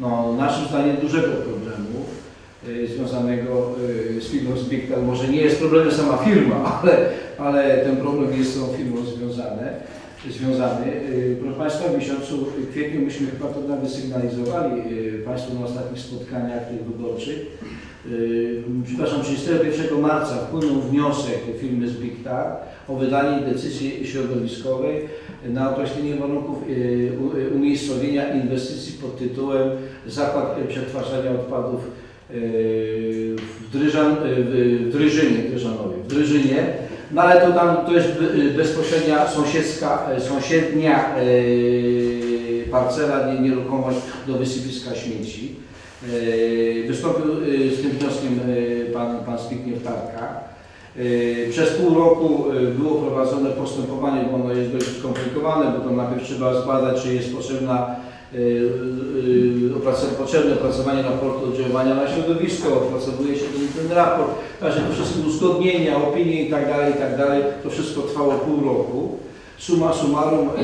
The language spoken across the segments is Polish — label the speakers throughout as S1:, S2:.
S1: no, naszym zdaniem dużego problemu y, związanego y, z firmą Zbigtal. Może nie jest problemem sama firma, ale, ale ten problem jest z tą firmą związane, związany. Y, Proszę Państwa, w miesiącu kwietniu myśmy chyba to nawet sygnalizowali y, Państwu na ostatnich spotkaniach tych wyborczych. Y, Przepraszam, 31 marca wpłynął wniosek firmy Zbigtal o wydanie decyzji środowiskowej na określenie warunków umiejscowienia inwestycji pod tytułem Zakład Przetwarzania Odpadów w, Dryżan, w Dryżynie, Dryżanowie, w Dryżynie. No ale to tam to jest y, bezpośrednia sąsiedzka, y, sąsiednia y, parcela, nie- nieruchomość do wysypiska śmieci. Y, Wystąpił y, z tym wnioskiem pan, pan Zbigniew Tarka. Przez pół roku było prowadzone postępowanie, bo ono jest dość skomplikowane, bo to najpierw trzeba zbadać, czy jest potrzebna, potrzebne opracowanie raportu oddziaływania na środowisko, opracowuje się ten, ten raport, także to wszystkie uzgodnienia, opinie i tak dalej, i tak. To wszystko trwało pół roku. Summa summarum y,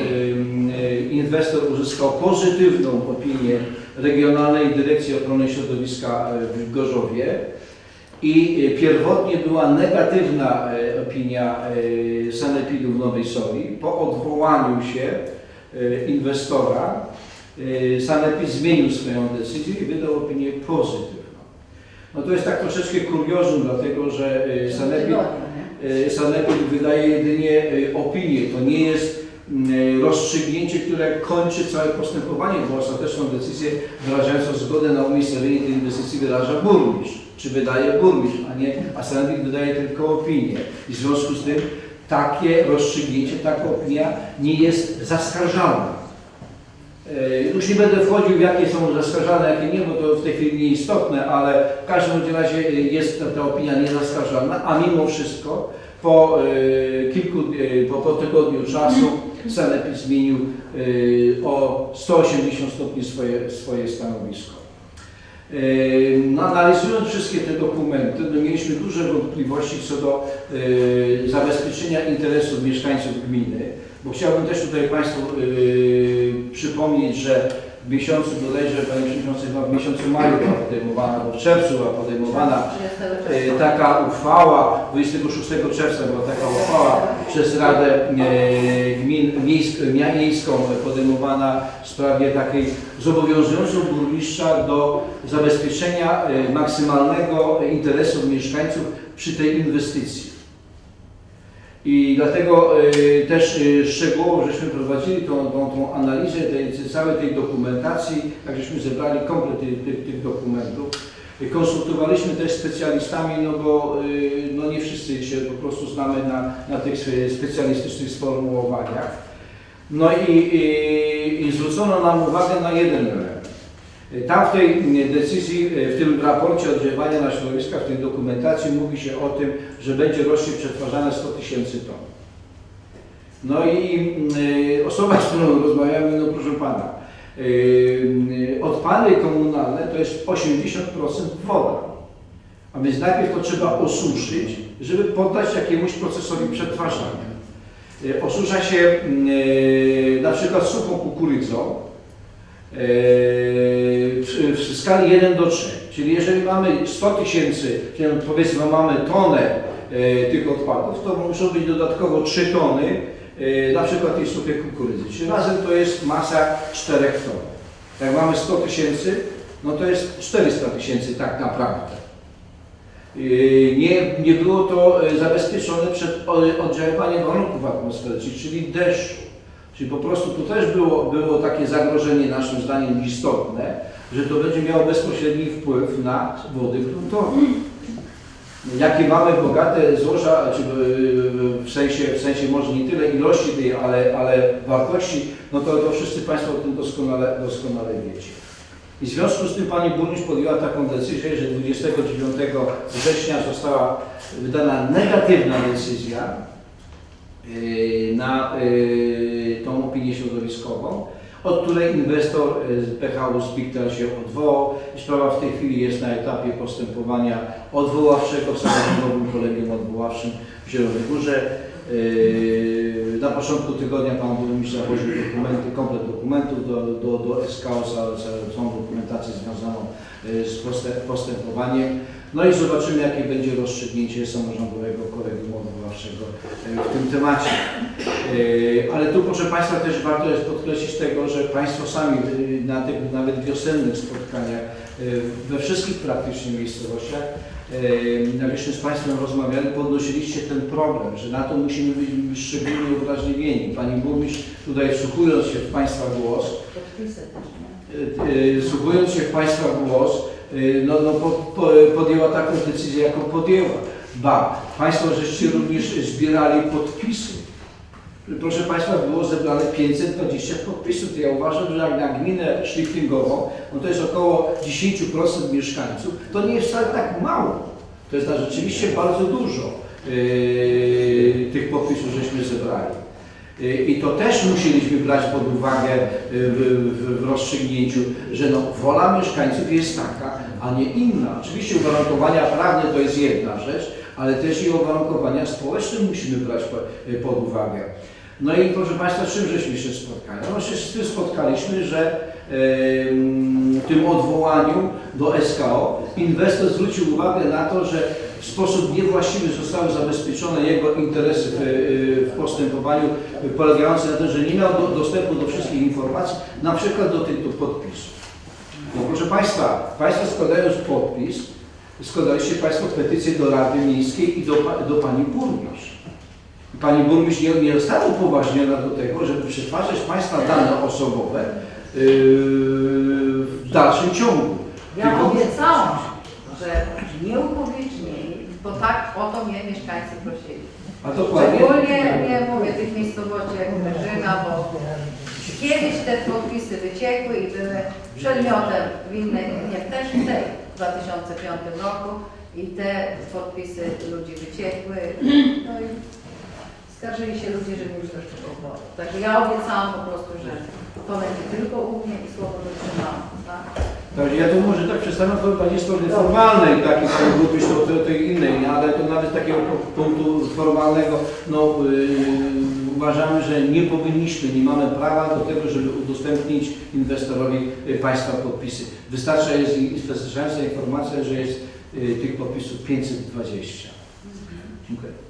S1: y, inwestor uzyskał pozytywną opinię Regionalnej Dyrekcji Ochrony Środowiska y, w Gorzowie. I pierwotnie była negatywna opinia Sanepidu w Nowej Soli. Po odwołaniu się inwestora Sanepid zmienił swoją decyzję i wydał opinię pozytywną. No to jest tak troszeczkę kuriozum, dlatego że e, Sanepid, e, Sanepid wydaje jedynie opinię. To nie jest rozstrzygnięcie, które kończy całe postępowanie, bo ostateczną decyzję wyrażającą zgodę na umiejscowienie tej inwestycji wyraża burmistrz, czy wydaje burmistrz, a nie, a sanepid wydaje tylko opinię. I w związku z tym takie rozstrzygnięcie, taka opinia nie jest zaskarżalna. E, Już nie będę wchodził w jakie są zaskarżane, jakie nie, bo to w tej chwili nieistotne, ale w każdym razie e, jest ta, opinia niezaskarżalna, a mimo wszystko po e, kilku, po, po tygodniu czasu Sanepid zmienił o 180 stopni swoje, swoje stanowisko. No, Analizując wszystkie te dokumenty, no, mieliśmy duże wątpliwości co do zabezpieczenia interesów mieszkańców gminy, bo chciałbym też tutaj Państwu e, przypomnieć, że w miesiącu bodajże, Panie Przewodniczący, chyba w miesiącu maju była podejmowana, bo w czerwcu była podejmowana e, taka uchwała, 26 czerwca była taka uchwała przez Radę e, Gmin Miejsk, Miejską podejmowana w sprawie takiej zobowiązującą burmistrza do zabezpieczenia e, maksymalnego interesu mieszkańców przy tej inwestycji. I dlatego y, też y, szczegółowo żeśmy prowadzili tą, tą, tą analizę tej, całej tej dokumentacji, tak żeśmy zebrali komplet tych, tych, tych dokumentów. Konsultowaliśmy też specjalistami, no bo y, no nie wszyscy się po prostu znamy na, na tych specjalistycznych sformułowaniach. No i, i, i zwrócono nam uwagę na jeden element. Y, Tam w tej y, decyzji, y, w tym raporcie oddziaływania na środowiska, w tej dokumentacji mówi się o tym, że będzie rocznie przetwarzane 100 tysięcy ton. No i osoba, z którą rozmawiamy, no proszę Pana, odpady komunalne to jest 80% woda. A więc najpierw to trzeba osuszyć, żeby poddać jakiemuś procesowi przetwarzania. Osusza się na przykład suchą kukurydzą, w, w skali 1 do 3. Czyli jeżeli mamy 100 tysięcy, powiedzmy mamy tonę e, tych odpadów, to muszą być dodatkowo 3 tony e, na przykład tej suchej kukurydzy. Czyli razem to jest masa 4 ton. Jak mamy 100 tysięcy, no to jest 400 tysięcy tak naprawdę. E, Nie, nie było to e, zabezpieczone przed o- oddziaływaniem warunków atmosferycznych, czyli deszczu. Czyli po prostu tu też było, było takie zagrożenie naszym zdaniem istotne, że to będzie miało bezpośredni wpływ na wody gruntowe. Jakie mamy bogate złoża, czy w- w sensie, w sensie może nie tyle ilości tej, ale, ale wartości, no to, to wszyscy Państwo o tym doskonale, doskonale wiecie. I w związku z tym Pani Burmistrz podjęła taką decyzję, że 29 września została wydana negatywna decyzja na yy, tą opinię środowiskową od której inwestor y, z PHU Spictal się odwołał. Sprawa w tej chwili jest na etapie postępowania odwoławczego w Samorządowym Kolegium Odwoławczym w Zielonej Górze. Na początku tygodnia Pan Burmistrz zawoził dokumenty, komplet dokumentów do, do, do SKO, całą dokumentację związaną z postęp- postępowaniem. No i zobaczymy, jakie będzie rozstrzygnięcie Samorządowego Odwoławczego yy, w tym temacie. Yy, Ale tu, proszę Państwa, też warto jest podkreślić tego, że Państwo sami yy, na tych nawet wiosennych spotkaniach we wszystkich praktycznie miejscowościach jeszcze z Państwem rozmawiali, podnosiliście ten problem, że na to musimy być szczególnie uwrażliwieni. Pani Burmistrz tutaj wsłuchując się w Państwa głos, wsłuchując się w Państwa głos, no, no, po, po, podjęła taką decyzję, jaką podjęła. Ba, Państwo żeście również zbierali podpisy. Proszę Państwa, było zebrane 520 podpisów. To ja uważam, że jak na gminę szliftingową, no to jest około 10% mieszkańców, to nie jest wcale tak mało. To jest na rzeczywiście bardzo dużo yy, tych podpisów, żeśmy zebrali. Yy, I to też musieliśmy brać pod uwagę yy, w, w, w rozstrzygnięciu, że no, wola mieszkańców jest taka, a nie inna. Oczywiście uwarunkowania prawne to jest jedna rzecz, ale też i uwarunkowania społeczne musimy brać yy, pod uwagę. No i proszę Państwa, czym żeśmy się spotkali? No się z tym spotkaliśmy, że w tym odwołaniu do SKO inwestor zwrócił uwagę na to, że w sposób niewłaściwy zostały zabezpieczone jego interesy w, y, w postępowaniu polegające na tym, że nie miał do, dostępu do wszystkich informacji, na przykład do tych podpisów. No proszę Państwa, Państwo składając podpis, składaliście Państwo petycję do Rady Miejskiej i do, do Pani Burmistrz. Pani burmistrz nie, nie została upoważniona do tego, żeby przetwarzać Państwa dane osobowe yy, w dalszym ciągu.
S2: Ja
S1: Tylko-
S2: obiecałam, że nie upublicznię, bo tak o to mnie mieszkańcy prosili.
S1: A dokładnie.
S2: Szczególnie nie mówię tych miejscowości jak Mężyna, bo kiedyś te podpisy wyciekły i były przedmiotem w innej, nie też w tej w 2005 roku i te podpisy ludzi wyciekły. No i skarżyli się ludzie, że mi już było. Także ja obiecałam po prostu, że to będzie tylko u mnie i słowo dotrzymałam. Tak?
S1: Ja to może tak przedstawiam to bardziej strony formalnej, takiej to, to, to innej, ale to nawet takiego pu- punktu formalnego, no yy, uważamy, że nie powinniśmy, nie mamy prawa do tego, żeby udostępnić inwestorowi yy, Państwa podpisy. Wystarcza jest wystarczająca informacja, że jest yy, tych podpisów 520. Dziękuję.